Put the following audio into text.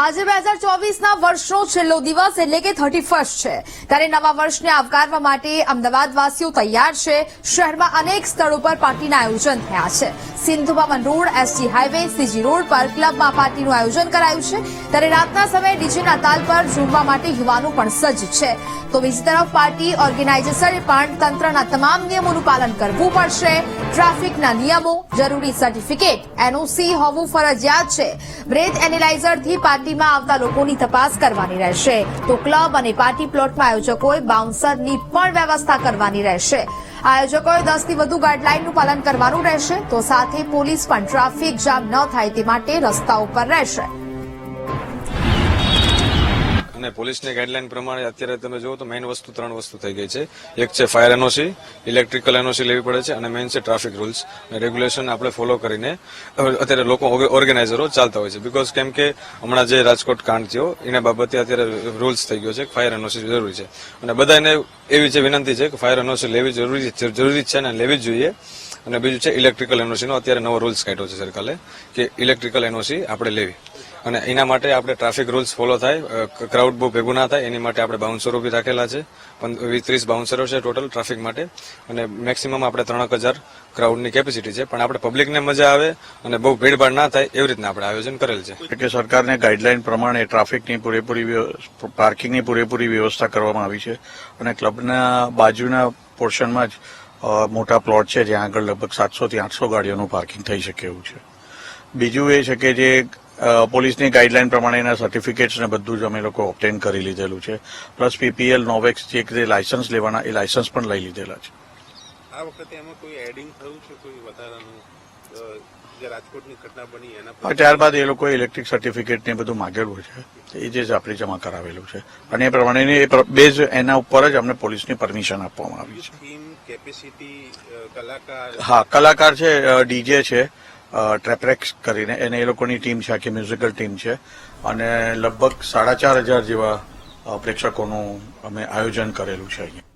આજે બે હજાર ચોવીસના વર્ષનો છેલ્લો દિવસ એટલે કે થર્ટી ફર્સ્ટ છે. ત્યારે નવા વર્ષને આવકારવા માટે અમદાવાદવાસીઓ તૈયાર છે. શહેરમાં અનેક સ્થળો પર પાર્ટીના આયોજન થયા છે. Sindhu Bhavan road SG highway CG road પર ક્લબમાં પાર્ટીનું આયોજન કરાયું છે. ત્યારે રાતના સમયે ડીજેના તાલ પર ઝૂમવા માટે યુવાનો પણ સજ્જ છે. તો બીજી તરફ પાર્ટી ઓર્ગેનાઇઝેશને પણ તંત્રના તમામ નિયમોનું પાલન કરવું પડશે. ટ્રાફિકના નિયમો, જરૂરી સર્ટિફિકેટ, એનઓસી હોવું ફરજિયાત છે. બ્રેથ એનાલાઇઝરથી પાર્ટીમાં આવતા લોકોની તપાસ કરવાની રહેશે. તો ક્લબ અને પાર્ટી પ્લોટમાં આયોજકોએ બાઉન્સરની પણ વ્યવસ્થા કરવાની રહેશે. આયોજકોએ દસથી વધુ ગાઈડલાઈનનું પાલન કરવાનું રહેશે. તો સાથે પોલીસ પણ ટ્રાફિક જામ ન થાય તે માટે રસ્તા ઉપર રહેશે. અને પોલીસની ગાઈડલાઈન પ્રમાણે અત્યારે તમે જુઓ તો મેઇન વસ્તુ ત્રણ વસ્તુ થઈ ગઈ છે. એક છે ફાયર એનઓસી ઇલેક્ટ્રિકલ એનઓસી લેવી પડે છે અને મેઇન છે ટ્રાફિક રૂલ્સ રેગ્યુલેશન આપણે ફોલો કરીને અત્યારે લોકો ઓર્ગેનાઇઝરો ચાલતા હોય છે. બીકોઝ કેમ કે હમણાં જે રાજકોટ કાંડ થયો, એના બાબતે અત્યારે રૂલ્સ થઈ ગયો છે ફાયર એનઓસી જરૂરી છે. અને બધાને એવી છે વિનંતી છે કે ફાયર એનઓસી લેવી જરૂરી જરૂરી છે અને લેવી જ જોઈએ. અને બીજું છે ઇલેક્ટ્રિકલ એનઓસીનો અત્યારે નવો રૂલ્સ કાઢ્યો છે સરકારે કે ઇલેક્ટ્રિકલ એનઓસી આપણે લેવી. અને એના માટે આપણે ટ્રાફિક રૂલ્સ ફોલો થાય ક્રાઉડ બહુ ભેગું ના થાય, એની માટે આપણે બાઉન્સરો બી રાખેલા છે. વીસ ત્રીસ બાઉન્સરો છે ટોટલ ટ્રાફિક માટે. અને મેક્સિમમ આપણે ત્રણક હજાર ક્રાઉડની કેપેસિટી છે. પણ આપણે પબ્લિકને મજા આવે અને બહુ ભીડભાડ ના થાય એવી રીતના આપણે આયોજન કરેલ છે. કે સરકારને ગાઈડલાઈન પ્રમાણે ટ્રાફિકની પૂરેપૂરી પાર્કિંગની પૂરેપૂરી વ્યવસ્થા કરવામાં આવી છે. અને ક્લબના બાજુના પોર્શનમાં જ મોટા પ્લોટ છે, જ્યાં આગળ લગભગ સાતસો થી આઠસો ગાડીઓનું પાર્કિંગ થઈ શકે એવું છે. બીજું એ છે કે જે પોલીસની ગાઈડલાઈન પ્રમાણેના સર્ટિફિકેટ્સ ને બધું જ અમે લોકો ઓપ્ટેન કરી લીધેલું છે. પ્લસ પીપીએલ નોવેક્સ જે જે લાયસન્સ લેવાના એ લાયસન્સ પણ લઈ લીધેલા છે. આ વખતે એમાં કોઈ એડિંગ થયું છે? કોઈ વધારાનું જે રાજકોટની ઘટના બની એના ત્યારબાદ એ લોકોએ ઇલેક્ટ્રિક સર્ટિફિકેટ ને બધું માગેલું છે. એ જે આપણે જમા કરાવેલું છે. અને એ પ્રમાણેની બેઝ એના ઉપર જ અમને પોલીસની પરમિશન આપવામાં આવી છે. કેપેસિટી કલાકાર હા કલાકાર છે ડીજે છે. ટ્રેપરેક્સ કરીને. એને એ લોકોની ટીમ છે, આખી મ્યુઝિકલ ટીમ છે. અને લગભગ સાડા ચાર હજાર જેવા પ્રેક્ષકોનું અમે આયોજન કરેલું છે અહીંયા.